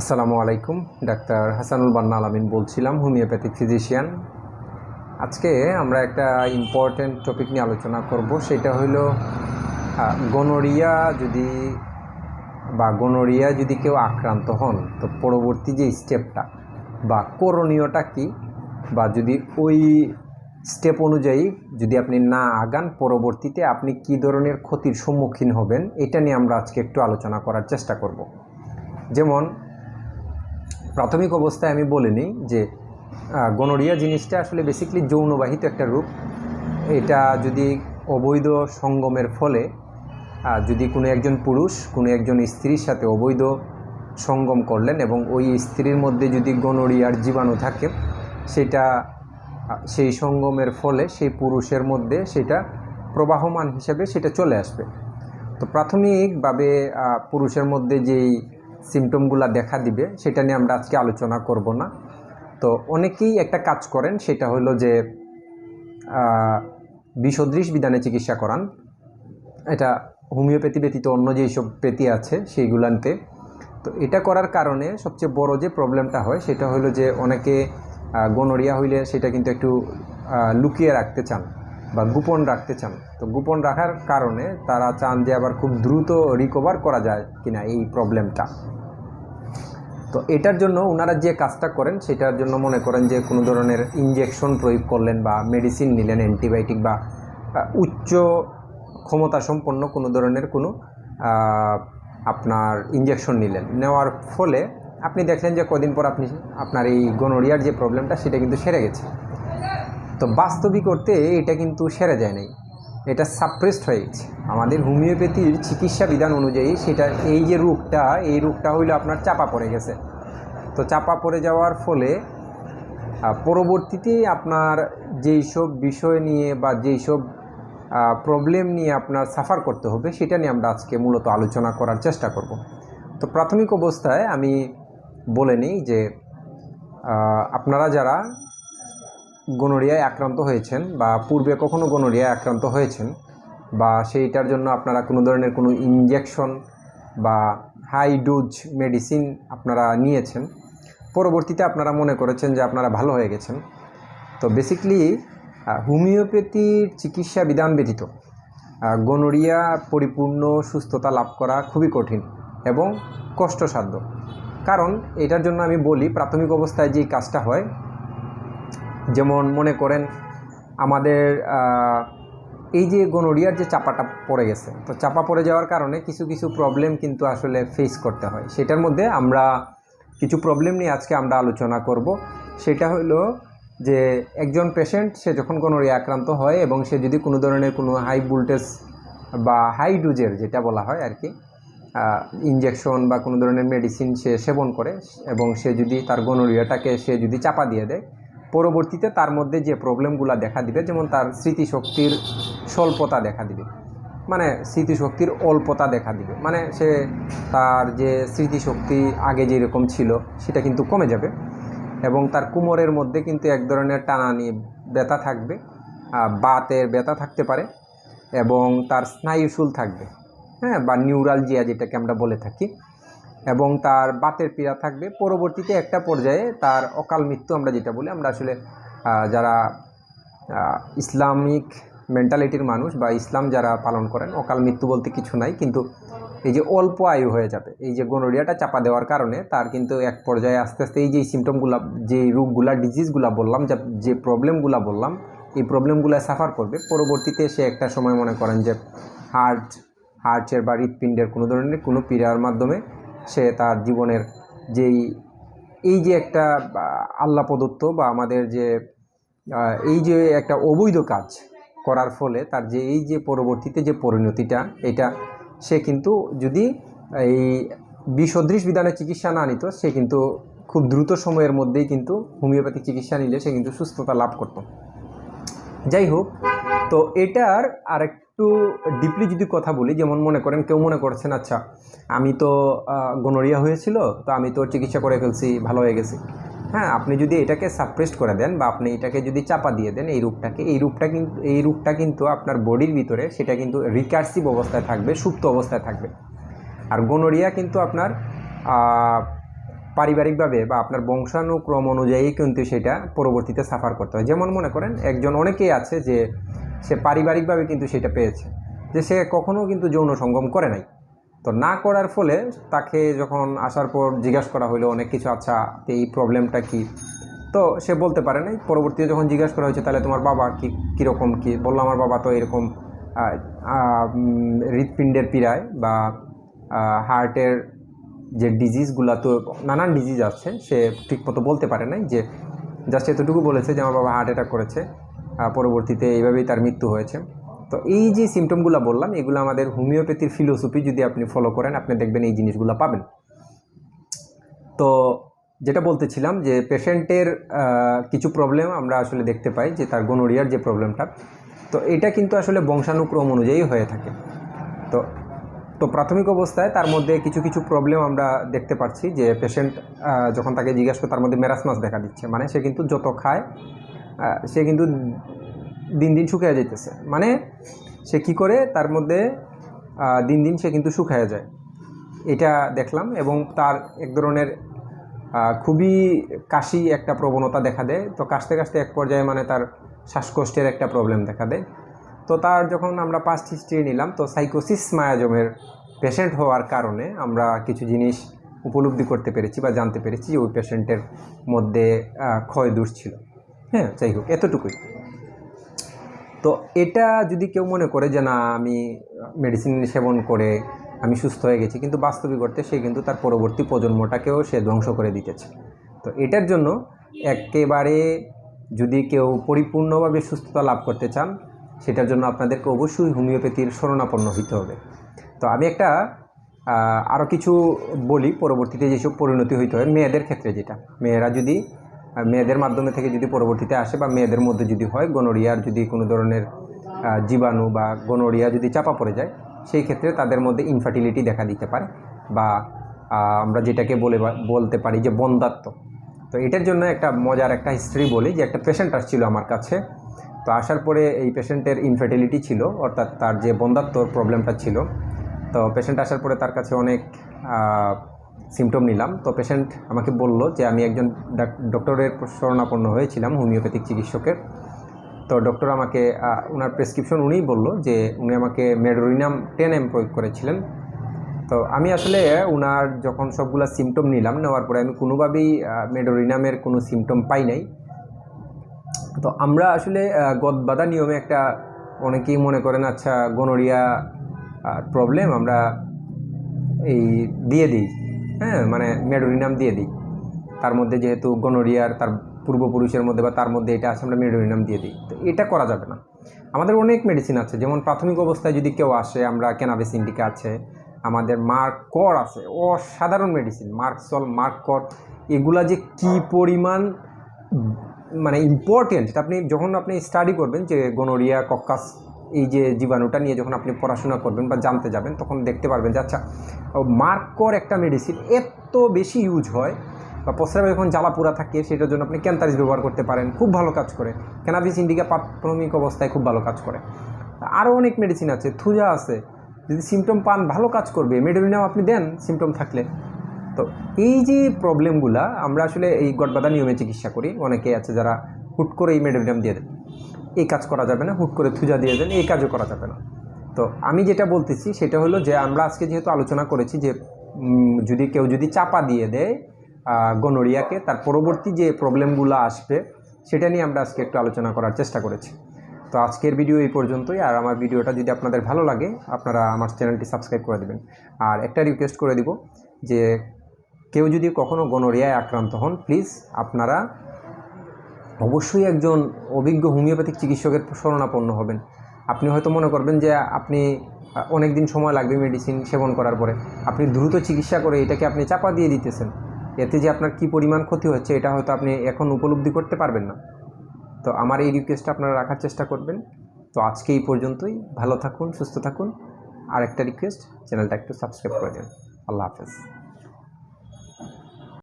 আসসালামু আলাইকুম, ডাক্তার হাসানুল বান্না আলামিন বলছিলাম, হোমিওপ্যাথিক ফিজিশিয়ান। আজকে আমরা একটা ইম্পর্ট্যান্ট টপিক নিয়ে আলোচনা করব, সেটা হলো গনোরিয়া যদি বা গনোরিয়া যদি কেউ আক্রান্ত হন, তো পরবর্তী যে স্টেপটা বা করণীয়টা কি বা যদি ওই স্টেপ অনুযায়ী যদি আপনি না আগান, পরবর্তীতে আপনি কি ধরনের ক্ষতির সম্মুখীন হবেন, এটা নিয়ে আমরা আজকে একটু আলোচনা করার চেষ্টা করব। যেমন প্রাথমিক অবস্থায় আমি বলে নিই যে গনোরিয়া জিনিসটা আসলে বেসিকলি যৌনবাহিত একটা রূপ। এটা যদি অবৈধ সঙ্গমের ফলে যদি কোনো একজন পুরুষ কোনো একজন স্ত্রীর সাথে অবৈধ সঙ্গম করলেন এবং ওই স্ত্রীর মধ্যে যদি গনোরিয়ার জীবাণু থাকে, সেটা সেই সঙ্গমের ফলে সেই পুরুষের মধ্যে সেটা প্রবাহমান হিসেবে সেটা চলে আসবে। তো প্রাথমিকভাবে পুরুষের মধ্যে যেই সিমটমগুলো দেখা দিবে, সেটা নিয়ে আমরা আজকে আলোচনা করব না। তো অনেকেই একটা কাজ করেন, সেটা হলো যে বিসদৃশ বিধানে চিকিৎসা করান। এটা হোমিওপ্যাথি ব্যতীত অন্য যেসব প্যাথি আছে, সেইগুলানতে। তো এটা করার কারণে সবচেয়ে বড় যে প্রবলেমটা হয়, সেটা হলো যে অনেকে গনোরিয়া হইলে সেটা কিন্তু একটু লুকিয়ে রাখতে চান। বা গোপন রাখতে চান। তো গোপন রাখার কারণে তারা চান যে আবার খুব দ্রুত রিকভার করা যায় কিনা এই প্রবলেমটা তো এটার জন্য ওনারা যে কাজটা করেন, সেটার জন্য মনে করেন যে কোনো ধরনের ইঞ্জেকশন প্রয়োগ করলেন বা মেডিসিন নিলেন অ্যান্টিবায়োটিক বা উচ্চ ক্ষমতা সম্পন্ন কোনো ধরনের কোনো আপনার ইঞ্জেকশন নিলেন। নেওয়ার ফলে আপনি দেখলেন যে কদিন পর আপনি, আপনার এই গনোরিয়ার যে প্রবলেমটা সেটা কিন্তু সেরে গেছে। তো বাস্তবিক করতে এটা কিন্তু সেরে যায় নাই। এটা সাপ্রেসড হয়ে গেছে। আমাদের হোমিওপ্যাথির চিকিৎসা বিধান অনুযায়ী সেটা এই যে রোগটা, এই রোগটা হইল আপনার চাপা পড়ে গেছে। তো চাপা পড়ে যাওয়ার ফলে পরবর্তীতে আপনার যেই সব বিষয় নিয়ে বা যেই সব প্রবলেম নিয়ে আপনার সাফার করতে হবে, সেটা নিয়ে আমরা আজকে মূলত আলোচনা করার চেষ্টা করব। তো প্রাথমিক অবস্থায় আমি বলে নিই যে আপনারা যারা গনোরিয়ায় আক্রান্ত হয়েছেন বা পূর্বে কখনো গনোরিয়ায় আক্রান্ত হয়েছেন বা সেইটার জন্য আপনারা কোনো ধরনের কোনো ইঞ্জেকশন বা হাই ডোজ মেডিসিন আপনারা নিয়েছেন, পরবর্তীতে আপনারা মনে করেছেন যে আপনারা ভালো হয়ে গেছেন। তো বেসিকলি হোমিওপ্যাথির চিকিৎসা বিধান ব্যতীত গনোরিয়া পরিপূর্ণ সুস্থতা লাভ করা খুবই কঠিন এবং কষ্টসাধ্য। কারণ এটার জন্য আমি বলি, প্রাথমিক অবস্থায় যেই কাজটা হয় যেমন মনে করেন আমাদের এই যে গনোরিয়ার যে চাপাটা পড়ে গেছে, তো চাপা পড়ে যাওয়ার কারণে কিছু কিছু প্রবলেম কিন্তু আসলে ফেস করতে হয়। সেটার মধ্যে আমরা কিছু প্রবলেম নিয়ে আজকে আমরা আলোচনা করব। সেটা হলো যে একজন পেশেন্ট সে যখন গনোরিয়া আক্রান্ত হয় এবং সে যদি কোনো ধরনের কোনো হাই ভোল্টেজ বা হাই ডোজের যেটা বলা হয় আর কি ইঞ্জেকশন বা কোনো ধরনের মেডিসিন সে সেবন করে এবং সে যদি তার গনোরিয়াটাকে সে যদি চাপা দিয়ে দেয় পরবর্তীতে তার মধ্যে যে প্রবলেমগুলো দেখা দিবে, যেমন তার স্মৃতিশক্তির স্বল্পতা দেখা দিবে মানে স্মৃতিশক্তির অল্পতা দেখা দিবে মানে সে তার যে স্মৃতিশক্তি আগে যেরকম ছিল সেটা কিন্তু কমে যাবে এবং তার কোমরের মধ্যে কিন্তু এক ধরনের টানানি ব্যথা থাকবে বাতের ব্যথা থাকতে পারে এবং তার স্নায়ুশুল থাকবে হ্যাঁ বা নিউরালজিয়া যেটাকে আমরা বলে থাকি। এবং তার বাতের পীড়া থাকবে। পরবর্তীতে একটা পর্যায়ে তার অকাল মৃত্যু আমরা যেটা বলি, আমরা আসলে যারা ইসলামিক মেন্টালিটির মানুষ বা ইসলাম যারা পালন করেন, অকাল মৃত্যু বলতে কিছু নাই, কিন্তু এই যে অল্প আয়ু হয়ে যাবে, এই যে গনোরিয়াটা চাপা দেওয়ার কারণে তার কিন্তু এক পর্যায়ে আস্তে আস্তে এই যে সিমটমগুলা যে রোগগুলা ডিজিজগুলা বললাম, যা, যে প্রবলেমগুলা বললাম, এই প্রবলেমগুলো সাফার করবে। পরবর্তীতে সে একটা সময় মনে করেন যে হার্ট হার্টের বা হৃৎপিণ্ডের কোনো ধরনের কোনো পীড়ার মাধ্যমে সে তার জীবনের যেই, এই যে একটা আল্লাহ প্রদত্ত বা আমাদের যে এই যে একটা অবৈধ কাজ করার ফলে তার যে, এই যে পরবর্তীতে যে পরিণতিটা, এটা সে কিন্তু যদি এই বিসদৃশ বিধানের চিকিৎসা না নিত, সে কিন্তু খুব দ্রুত সময়ের মধ্যেই কিন্তু হোমিওপ্যাথিক চিকিৎসা নিলে সে কিন্তু সুস্থতা লাভ করত। যাই হোক, তো এটার আরেকটু ডিপলি যদি কথা বলি, যেমন মনে করেন কেউ মনে করছেন আচ্ছা আমি তো গনোরিয়া হয়েছিল, তো আমি তো চিকিৎসা করে ফেলছি, ভালো হয়ে গেছি। হ্যাঁ আপনি যদি এটাকে সাপ্রেস্ট করে দেন বা আপনি এটাকে যদি চাপা দিয়ে দেন, এই রূপটাকে এই রূপটা কিন্তু এই রূপটা কিন্তু আপনার বডির ভিতরে সেটা কিন্তু রিকার্সিভ অবস্থায় থাকবে, সুপ্ত অবস্থায় থাকবে। আর গোনোরিয়া কিন্তু আপনার পারিবারিকভাবে বা আপনার বংশানুক্রম অনুযায়ী কিন্তু সেটা পরবর্তীতে সাফার করতে হয়। যেমন মনে করেন, একজন অনেকেই আছে যে সে পারিবারিকভাবে কিন্তু সেটা পেয়েছে যে সে কখনো কিন্তু যৌন সঙ্গম করে নাই। তো না করার ফলে তাকে যখন আসার পর জিজ্ঞাসা করা হলো অনেক কিছু আচ্ছা এই প্রবলেমটা কি? তো সে বলতে পারে নাই। পরবর্তীতে যখন জিজ্ঞাসা করা হয়েছে, তাহলে তোমার বাবা কি, কীরকম কি? বলল, আমার বাবা তো এরকম হৃৎপিণ্ডের পীড়ায় বা হার্টের যে ডিজিজগুলো তো নানান ডিজিজ আছে, সে ঠিকমতো বলতে পারে নাই যে, জাস্ট এতটুকু বলেছে যে আমার বাবা হার্ট অ্যাটাক করেছে। পরবর্তীতে এইভাবেই তার মৃত্যু হয়েছে। তো এই যে সিমটমগুলো বললাম, এগুলো আমাদের হোমিওপ্যাথির ফিলোসফি যদি আপনি ফলো করেন, আপনি দেখবেন এই জিনিসগুলো পাবেন। তো যেটা বলতেছিলাম যে পেশেন্টের কিছু প্রবলেম আমরা আসলে দেখতে পাই, যে তার গোনোরিয়ার যে প্রবলেমটা তো এটা কিন্তু আসলে বংশানুক্রম অনুযায়ী হয়ে থাকে। তো তো প্রাথমিক অবস্থায় তার মধ্যে কিছু কিছু প্রবলেম আমরা দেখতে পাচ্ছি যে পেশেন্ট যখন তাকে জিজ্ঞাসা করে তার মধ্যে মেরাসমাস দেখা দিচ্ছে। মানে সে কিন্তু যত খায় সে কিন্তু দিন দিন শুকিয়ে যেতেছে মানে সে কি করে? তার মধ্যে দিন দিন সে কিন্তু শুকিয়ে যায়। এটা দেখলাম এবং তার এক ধরনের খুবই কাশি একটা প্রবণতা দেখা দেয়। তো কাশতে কাশতে এক পর্যায়ে মানে তার শ্বাসকষ্টের একটা প্রবলেম দেখা দেয়। তো তার যখন আমরা পাস্ট হিস্ট্রি নিলাম, তো সাইকোসিস মায়াজমের পেশেন্ট হওয়ার কারণে আমরা কিছু জিনিস উপলব্ধি করতে পেরেছি বা জানতে পেরেছি ওই পেশেন্টের মধ্যে ক্ষয় দোষ ছিল। হ্যাঁ যাই হোক, এতটুকুই। তো এটা যদি কেউ মনে করে যে, না, আমি মেডিসিন সেবন করে আমি সুস্থ হয়ে গেছি, কিন্তু বাস্তবিক অর্থে সে কিন্তু তার পরবর্তী প্রজন্মটাকেও সে ধ্বংস করে দিতেছে। তো এটার জন্য একেবারে যদি কেউ পরিপূর্ণভাবে সুস্থতা লাভ করতে চান, সেটার জন্য আপনাদেরকে অবশ্যই হোমিওপ্যাথির শরণাপন্ন হতে হবে। তো আমি একটা আরও কিছু বলি, পরবর্তীতে যেসব পরিণতি হইতে হয়, মেয়েদের ক্ষেত্রে যেটা। মেয়েরা যদি মেয়েদের মাধ্যমে থেকে যদি পরবর্তীতে আসে বা মেয়েদের মধ্যে যদি হয়, গনোরিয়ার যদি কোনো ধরনের জীবাণু বা গনোরিয়া যদি চাপা পড়ে যায়, সেই ক্ষেত্রে তাদের মধ্যে ইনফার্টিলিটি দেখা দিতে পারে বা আমরা যেটাকে বলে বলতে পারি যে বন্ধাত্ম। তো এটার জন্য একটা মজার একটা হিস্ট্রি বলি যে একটা পেশেন্ট আসছিল আমার কাছে। তো আসার পরে এই পেশেন্টের ইনফার্টিলিটি ছিল, অর্থাৎ তার যে বন্ধাত্মর প্রবলেমটা ছিল। তো পেশেন্ট আসার পরে তার কাছে অনেক সিমটম নিলাম। তো পেশেন্ট আমাকে বলল যে আমি একজন ডাক- ডক্টরের শরণাপন্ন হয়েছিলাম হোমিওপ্যাথিক চিকিৎসকের। তো ডক্টর আমাকে ওনার প্রেসক্রিপশন উনিই বলল যে উনি আমাকে মেডোরিনাম টেন এম প্রয়োগ করেছিলেন। তো আমি আসলে ওনার যখন সবগুলা সিমটম নিলাম নেওয়ার পরে আমি কোনোভাবেই মেডোরিনামের কোনো সিমটম পাই নাই। তো আমরা আসলে আহ, গদবাধা নিয়মে একটা অনেকেই মনে করেন আচ্ছা গনোরিয়া প্রবলেম আমরা এই দিয়ে দিই। হ্যাঁ মানে মেডোরিনাম দিয়ে দিই। তার মধ্যে যেহেতু গনোরিয়ার, তার পূর্বপুরুষের মধ্যে বা তার মধ্যে এটা আছে, আমরা মেডোরিনাম দিয়ে দিই। তো এটা করা যাবে না। আমাদের অনেক মেডিসিন আছে, যেমন প্রাথমিক অবস্থায় যদি কেউ আসে, আমরা ক্যানাবিস ইন্ডিকা আছে, আমাদের মার্ক কর আছে, অসাধারণ মেডিসিন মার্কসল মার্ক কর। এগুলা যে কি পরিমাণ মানে ইম্পর্টেন্ট আপনি যখন আপনি স্টাডি করবেন যে গনোরিয়া, কক্কাস এই যে জীবাণুটা নিয়ে যখন আপনি পড়াশোনা করবেন বা জানতে যাবেন, তখন দেখতে পারবেন যে আচ্ছা মার্কর একটা মেডিসিন এত বেশি ইউজ হয়, বা প্রস্রাবে যখন জ্বালাপুরা থাকে, সেটার জন্য আপনি ক্যান্তারিস ব্যবহার করতে পারেন, খুব ভালো কাজ করে। ক্যানাবিস ইন্ডিকা প্রাথমিক অবস্থায় খুব ভালো কাজ করে। আরও অনেক মেডিসিন আছে, থুজা আছে, যদি সিমটম পান, ভালো কাজ করবে। মেডোরিনাম আপনি দেন সিমটম থাকলে। তো এই যে প্রবলেমগুলা আমরা আসলে এই গটবাদা নিয়মে চিকিৎসা করি। অনেকে আছে যারা হুট করে এই মেডোরিনাম দিয়ে দেন এই কাজ করা যাবে না, হুট করে থুজা দিয়ে দেন, এই কাজও করা যাবে না। তো আমি যেটা বলতেছি সেটা হলো যে আমরা আজকে যেহেতু আলোচনা করেছি যে যদি কেউ যদি চাপা দিয়ে দেয় গনোরিয়াকে, তার পরবর্তী যে প্রবলেমগুলো আসবে, সেটা নিয়ে আমরা আজকে একটু আলোচনা করার চেষ্টা করেছি। তো আজকের ভিডিও এই পর্যন্তই, আর আমার ভিডিওটা যদি আপনাদের ভালো লাগে, আপনারা আমার চ্যানেলটি সাবস্ক্রাইব করে দেবেন। আর একটা রিকোয়েস্ট করে দিব যে, কেউ যদি কখনও গনোরিয়ায় আক্রান্ত হন, প্লিজ আপনারা অবশ্যই একজন অভিজ্ঞ হোমিওপ্যাথিক চিকিৎসকের শরণাপন্ন হবেন। আপনি হয়তো মনে করবেন যে আপনি অনেক দিন সময় লাগবে মেডিসিন সেবন করার পরে। আপনি দ্রুত চিকিৎসা করে এটাকে আপনি চাপা দিয়ে দিতেছেন। এতে যে আপনার কি পরিমাণ ক্ষতি হচ্ছে এটা হয়তো আপনি এখন উপলব্ধি করতে পারবেন না। তো আমার এই রিকোয়েস্টটা আপনারা রাখার চেষ্টা করবেন। তো আজকে এই পর্যন্তই। ভালো থাকুন, সুস্থ থাকুন। আর একটা রিকোয়েস্ট চ্যানেলটা একটু সাবস্ক্রাইব করে দিন। আল্লাহ হাফেজ।